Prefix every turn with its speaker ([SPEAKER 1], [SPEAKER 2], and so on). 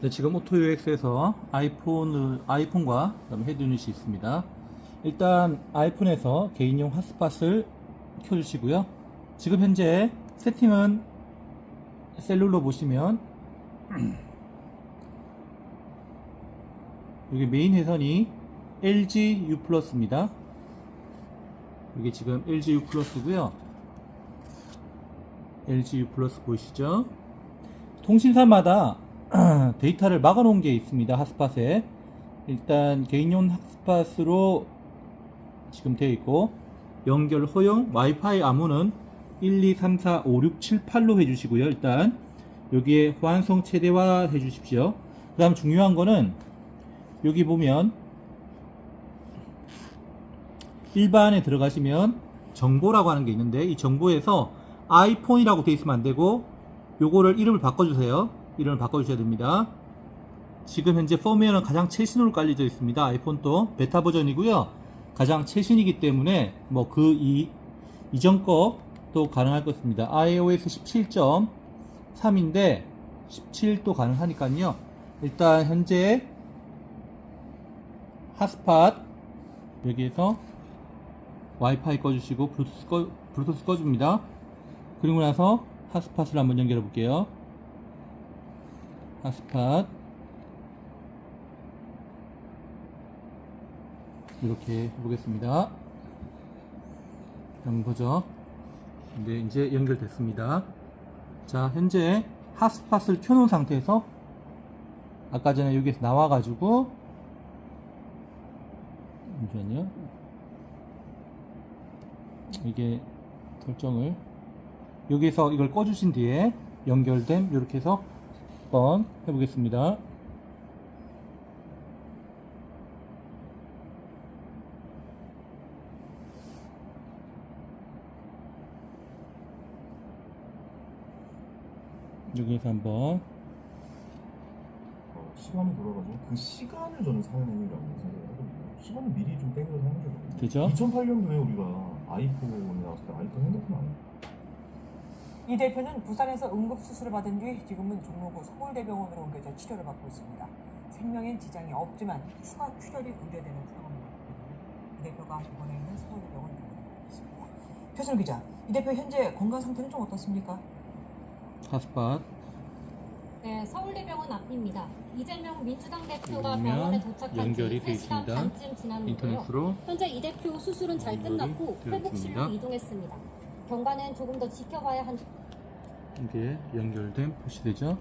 [SPEAKER 1] 네, 지금 오토UX에서 아이폰을, 아이폰과 그다음에 헤드 유닛이 있습니다. 일단 아이폰에서 개인용 핫스팟을 켜주시고요. 지금 현재 세팅은 셀룰로 보시면 여기 메인 회선이 LG U 플러스입니다. 여기 지금 LG U 플러스고요. LG U 플러스 보이시죠? 통신사마다 데이터를 막아놓은 게 있습니다. 핫스팟에. 일단 개인용 핫스팟으로 지금 되어 있고 연결 허용 와이파이 암호는 1, 2, 3, 4, 5, 6, 7, 8로 해주시고요. 일단 여기에 호환성 최대화 해주십시오. 그 다음 중요한 거는 여기 보면 일반에 들어가시면 정보라고 하는 게 있는데 이 정보에서 아이폰이라고 되어 있으면 안 되고 요거를 이름을 바꿔주세요. 이름을 바꿔주셔야 됩니다. 지금 현재 펌웨어는 가장 최신으로 깔려져 있습니다. 아이폰도 베타 버전이고요. 가장 최신이기 때문에 뭐그이 이전 거도 가능할 것입니다. iOS 17.3인데 17도 가능하니까요. 일단 현재 핫스팟 여기에서 와이파이 꺼주시고 블루투스, 꺼, 블루투스 꺼줍니다. 그리고 나서 핫스팟을 한번 연결해 볼게요. 핫스팟 이렇게 해보겠습니다. 보죠. 네, 이제 연결됐습니다. 자, 현재 핫스팟을 켜놓은 상태에서 아까 전에 여기에서 나와가지고 잠시만요. 이게 설정을 여기서 이걸 꺼주신 뒤에 연결됨 이렇게 해서 한번 해보겠습니다. 여기에서 한번
[SPEAKER 2] 어, 시간이 돌아가지고 그 시간을 저는 사용하느라고 생각하거든요. 시간을 미리 좀 땡겨서 하는 게 좋거든요.
[SPEAKER 1] 되죠?
[SPEAKER 2] 2008년도에 우리가 아이폰이 나왔을 때 아이폰 핸드폰 아니에요?
[SPEAKER 3] 이 대표는 부산에서 응급 수술을 받은 뒤 지금은 종로구 서울대병원으로 옮겨져 치료를 받고 있습니다. 생명엔 지장이 없지만 추가 출혈이 우려되는 상황입니다. 이 대표가 이번에 있는 서울대병원 입원했습니다. 표순 기자, 이 대표 현재 건강 상태는 좀 어떻습니까?
[SPEAKER 1] 핫스팟
[SPEAKER 4] 네, 서울대병원 앞입니다. 이재명 민주당 대표가 병원에 도착한
[SPEAKER 1] 연결이 지돼
[SPEAKER 4] 3시간
[SPEAKER 1] 있습니다.
[SPEAKER 4] 반쯤 지났는데요.
[SPEAKER 1] 인터넷으로
[SPEAKER 4] 현재 이 대표 수술은 잘
[SPEAKER 1] 연결이
[SPEAKER 4] 끝났고. 회복실로 이동했습니다. 경과는 조금 더 지켜봐야 한
[SPEAKER 1] 이게 연결됨 표시되죠?